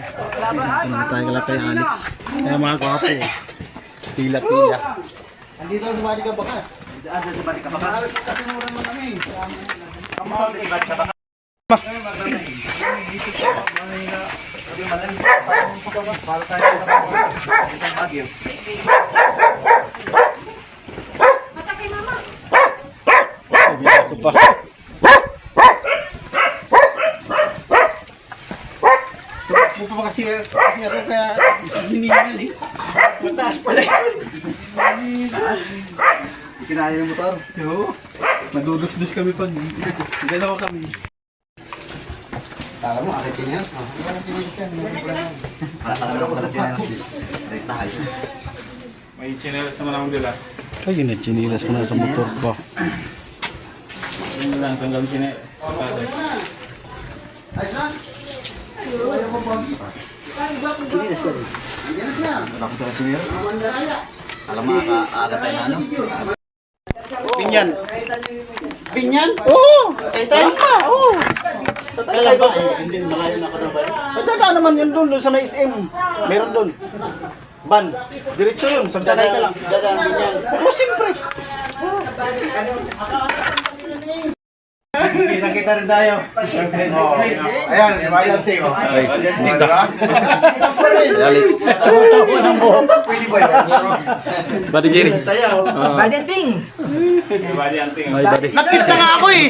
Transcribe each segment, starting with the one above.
Ano tayo kala kay Alex. Kaya mga kwapo. Pila-pila. Andito sa bali ka baka. Ah, sa balik ka baka. Katinuran mo kami. Kamuha sa balik ka baka. Sabi aso pa. Buto pa kasi kasi ako kaya hinihingal eh. Mataas pala. Kinaya yung motor. Oo. Madudus-dus kami pag dalawa kami. Kala mo, akit niya. Kala mo, kala niya. May chinelas naman akong dila. Kayo na chinilas ko na sa motor pa. Yun lang, tanggal chinelas. Ayos na. Mo pa. Rin. Wala ko talaga chinilas. Alam mo, aaga tayo na ano. Pinyan. Binyan? Oo! Kay tayo pa. Oo. Kala ba? Hindi, malayo na ako na ba? Naman yun doon, doon sa may SM. Meron doon. Ban. Diretso yun, sagsanay ka lang. Dadaan binyan. Oo, siyempre. Kita-kita rin tayo. Ayan, si Mayan Ting. Ay, kumusta? Alex. Pwede ba yan? Buddy Jerry. Sayaw. Badenting! May body hunting. Ay, buddy. Nakis na nga ako eh.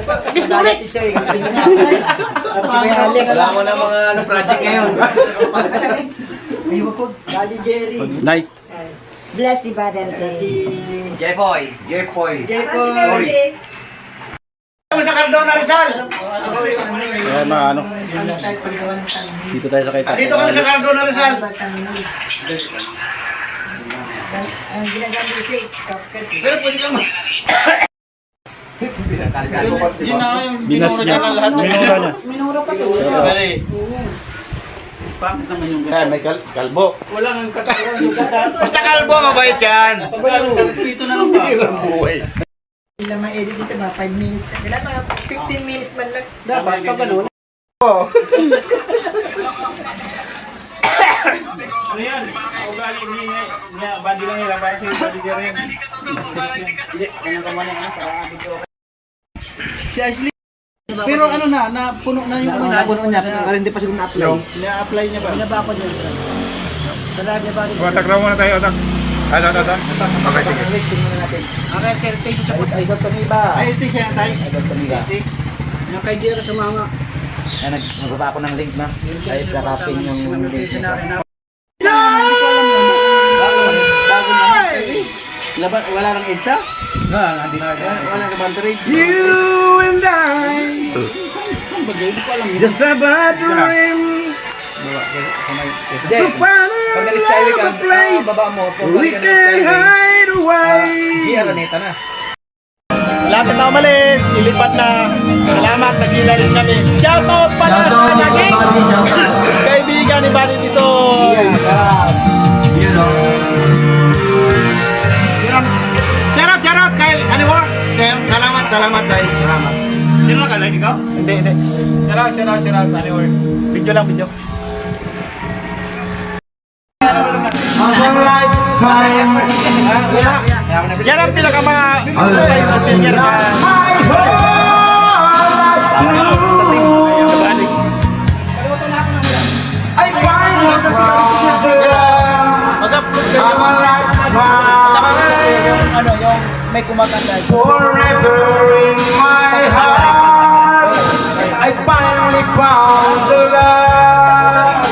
Nakis na ulit. Wala ko na mga ano, project ngayon. Daddy Jerry. Night. Bless si Badente. Si Jepoy. Jepoy. Jepoy. Ano sa Cardona Rizal? Kaya mga ano. Dito tayo sa kay Tatay Dito kami sa Alex. Cardona Rizal. Ang ginagamit si Kapkat. Pero pwede kang Yun na yung Binas binura niya. niya ng lahat ng Minura niya. Minuro pa to. Dali. Pangit naman yung Yan, may kal kalbo. Wala nang katawan. Basta kalbo, mabait yan. Pag wala nang respeto na lang ba? buhay. Sila ma-edit dito ba? 5 minutes na. Kailan mga 15 minutes man lang. Dapat pa ganun. Ano yan? Ugali ni niya, body lang nila para sa body niya rin. Hindi, ano, para abot ko. Si Ashley. Pero ano na, napuno na yung ano na. Napuno niya, pero hindi pa siguro na-apply. Na-apply niya ba? Binaba ko niya. Sarap niya ba? Watak raw muna tayo, otak. Ano, ano, ano? Okay, sige. Okay, sir, thank you sa pag Ay, Dr. Miba. Ay, ito siya, tay. Ay, Dr. Miba. Yung kay Jero sa mga. Ay, nag nagbaba ako ng link na. Ay, kakapin yung link. Na. Laban, wala nang EDSA? Wala, wala nang battery. You and I. Just about to rim. Pag nag-style ka, ah, baba mo. Pag We can hide away. G, Araneta na. Lapit na umalis, lilipat na. Salamat, nakila rin kami. Shoutout pala sa naging kaibigan ni Buddy Tison. Charot, charot, Kyle. Ano mo? Salamat, salamat, tay. Salamat. Sino ka live ikaw? Hindi, hindi. Shout out, shout out, shout out. Ano or? Video lang, video. Yan ang pinaka mga husay na singer sa sa team. Buddy. Mag-upload kayo. Mag-upload yung ano, yung may kumakanta. Forever in my heart, I finally found the love.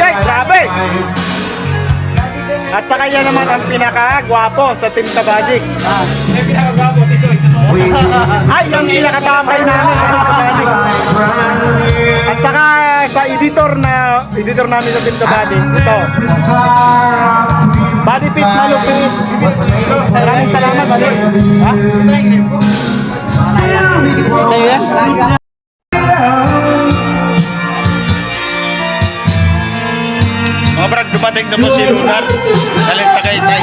Yay, grabe! At saka yan naman ang pinaka-gwapo sa Team Kabadik. May pinakagwapo, tisoy. Ay, yung pinakatamay namin sa Team Kabadik. At saka sa editor na editor namin sa Team Kabadik, ito. Body Fit Malupit. Maraming salamat. Ha? Sa'yo yan? Dumating na po si Lunar. Galing Tagaytay.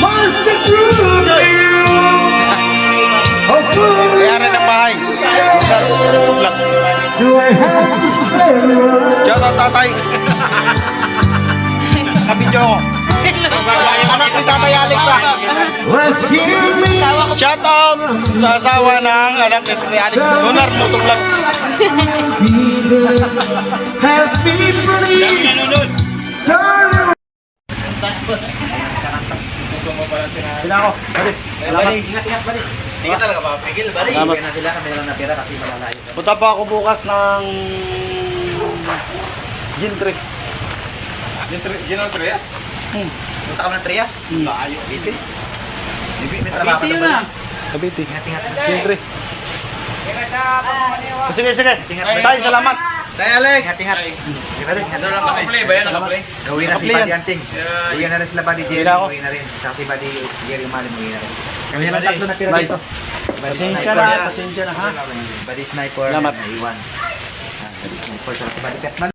Monster Cruise! Kaya rin ang bahay. Lunar, have to stay? tatay. Kabidyo ko. Anak ni tatay Alex ah. Shout out sa asawa ng anak ni tatay Alex. Lunar Mutog lang. Help me please. Turn Sina ako. Balik. Salamat. Ingat, ingat, balik. Ka talaga mapigil, bari. Salamat. Bigyan na sila, kami na lang natira kasi malalayo. Punta pa ako bukas ng Gintry. General Trias? Punta ka ng Trias. Layo. Bibi. Bibi, may trabaho ka yun na ah. Cavite. Ingat, ingat. Gintry. Pagmamaniwa. Sige, sige. Tay, salamat. Tayo Alex. Ingat, ingat. Doon lang kami. Nakaplay ba yan? Nakaplay? Uwi na si. Buddy Anting. Uwi na rin sila Buddy Jerry. Uwi na rin. Saka si Buddy Jerry Umalim. Uwi na rin. Kami na lang tatlo natira dito. Pasensya na, pasensya na ha. Buddy Sniper. Salamat. Iwan. Ah, Buddy Sniper. Saka si Buddy Petman.